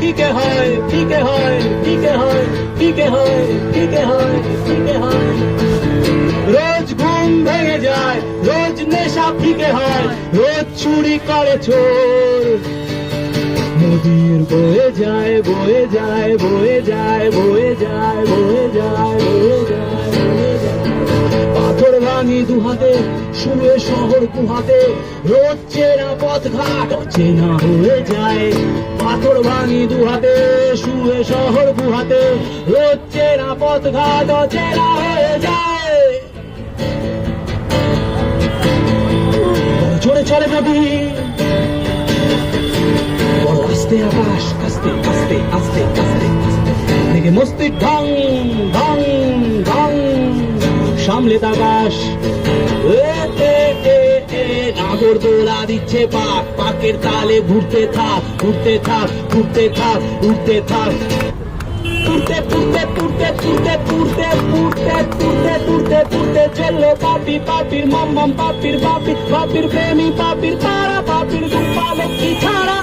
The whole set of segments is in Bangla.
ফিকে হয় ফিকে হয় ফিকে হয় ফিকে হয় ফিকে হয় ফিকে হয়। রোজ ঘুম ভেঙে যায়, রোজ নেশা ফিকে হয়, রোজ চুরি করে চোর। নদীর বয়ে যায় বয়ে যায় বয়ে যায় বয়ে যায় বয়ে যায় বয়ে যায়। ভাঙি দুহাতে শুয়ে শহর গুহাতে রোজ চেনা পথ ঘাট চেনা হয়ে যায়। পাথর ভাঙি দুহাতে, শুয়ে শহর গুহাতে রোজ চেনা পথ ঘাট চেনা হয়ে যায়। চলে বড় আস্তে আকাশ, আস্তে আস্তে আস্তে আস্তে আস্তে। মস্তি ঢং ঢং। সামলে এ, নাগর দোলা দিচ্ছে পাক। পাকের তালে ঘুরতে থাক ঘুরতে থাক ঘুরতে থাক ঘুরতে থাক। পুরতে পুরতে পুরতে পুরতে পুরতে পুরতে পুরতে পুরতে পুরতে চলল পাপি পাপির মাম্মাম পাপির পাপি পাপির প্রেমী পাপির তারা পাপির গোপালক কি ছাড়া।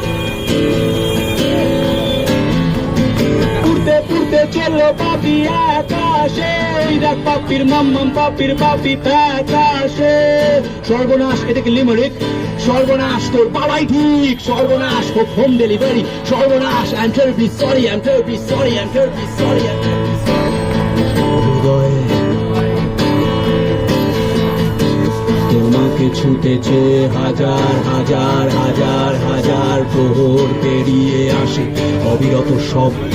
পুরতে পুরতে চলল পাপি আকাশে। দেখ পাপির মাম্মাম, পাপির পাপি আকাশে সর্বনাশ এটাকে লিমারিক। সর্বনাশ, তোর বাবাই ঠিক। সর্বনাশ হোক হোম ডেলিভারি সর্বনাশ I am terribly sorry I am terribly sorry I am terribly sorry I am হৃদয়ে তোমাকে ছুটেছে হাজার হাজার হাজার হাজার প্রহর পেরিয়ে আসে অবিরত শব্দ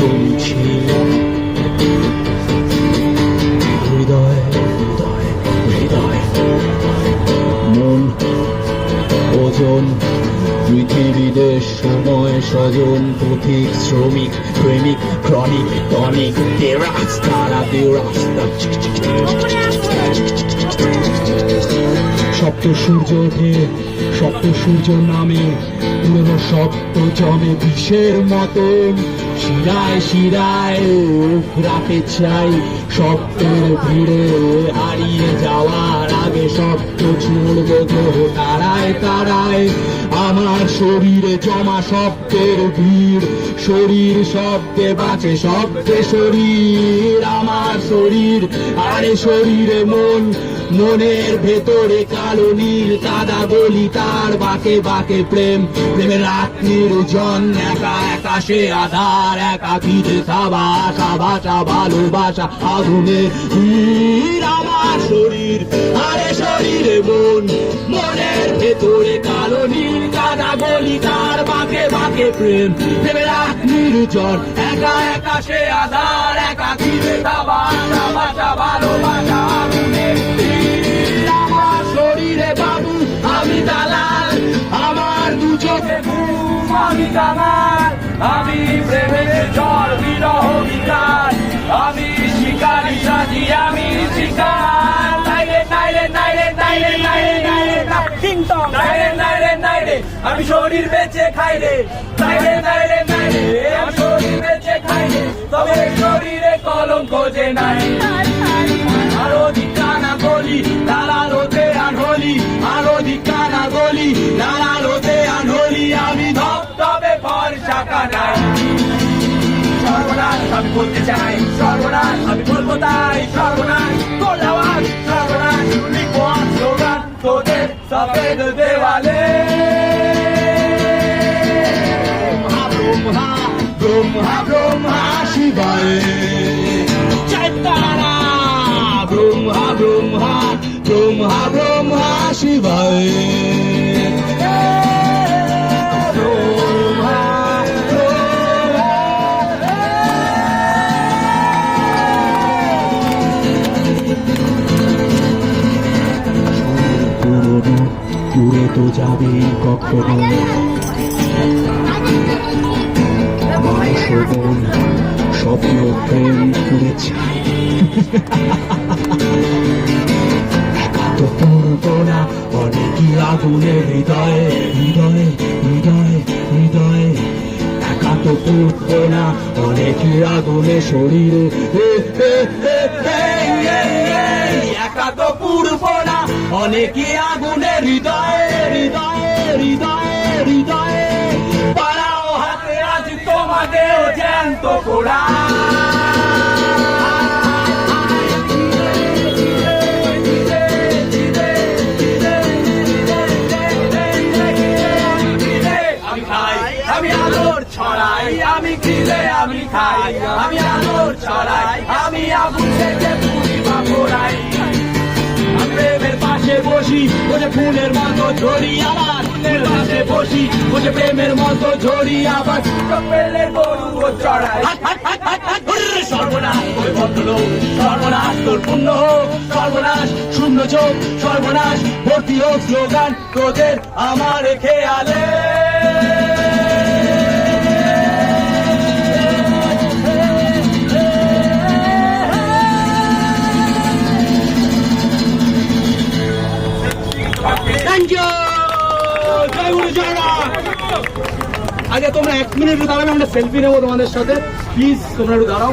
হৃদয় মন ওজন পৃথিবী দেশ সময় স্বজন পথিক শ্রমিক প্রেমিক ক্রনিক টনিক দেরাস সপ্ত সূর্য ওঠে, সপ্ত সূর্য নামে, পুরনো সপ্ত জমে বিষের মতন শিরায় শিরায় রাতে চাই সপ্তের ভিড়ে হারিয়ে যাওয়ার আগে সপ্ত ছুড়ব তারায় তারায়। আমার শরীরে জমা শব্দের ভিড়, শরীর শব্দে বাঁচে শব্দে শরীর। আমার শরীর, আরে শরীরে মন মনের ভেতরে কালো নীল, কাদা গলি, তার বাকে বাকে প্রেম। প্রেমের রাত নির্জন একা একা সে আধার, একা খিদে সাবাসা ভাষা ভালোবাসা, আগুনে। ভিড় আমার শরীর, আরে শরীরে মন। মনের ভেতরে কালো নীল, কাদা গলি, তার বাকে বাকে প্রেম। প্রেমের রাত নির্জন একা একা সে আধার, একা খিদে সাবাসা ভাষা ভালোবাসা, আগুনে। আমি দালাল আমার দু চোখে ঘুম আমি দালাল আমি প্রেমের জল বিরহ বিকার আমি শিকারি সাজি আমি শিকার নাইরে নাইরে নাইরে নাইরে নাইরে নাইরে নাইরে নাইরে নাইরে আমি শরীর বেঁচে খাই রে নাইরে নাইরে নাইরে আমি শরীর বেঁচে খাই রে তবে শরীরে কলঙ্ক যে নাই আমি বলতে চাই সর্বনাশ, আমি বলব তাই সর্বনাশ, তোর আওয়াজ সর্বনাশ লিখব স্লোগান তোদের সফেদ দেওয়ালে? ব্রহ্মা ব্রহ্মা ব্রহ্মা, শিবায়। তো যাবে কখনো? স্বপ্ন প্রেম করেছে অনেকই আগুনে হৃদয়ে হৃদয়ে হৃদয়ে হৃদয়ে। একা তো না অনেকই আগুনে শরীরে একা তো পুড়বো না অনেকই আগুনে হৃদয়ে হৃদয়ে হৃদয়ে হৃদয়ে। পাড়াও হাতে আজ তোমাদের রক্ত পোড়া। আমি আমি খাই, আমি আলোর ছড়াই, আমি আগুন থেকে ফুলের মতো ঝরি আবার ফুলের পাশে বসি প্রেমের মতো ঝরি আবার গরু ও চড়াই। সর্বনাশ। সর্বনাশ হোক, সর্বনাশ, শূন্য চোখ, সর্বনাশ, ভর্তি হোক স্লোগান, তোদের আমার খেয়ালে। থ্যাংক ইউ জয় গুরু আগে তোমরা এক মিনিট দাঁড়াবে, আমরা সেলফি নেব তোমাদের সাথে। প্লিজ তোমরা একটু দাঁড়াও।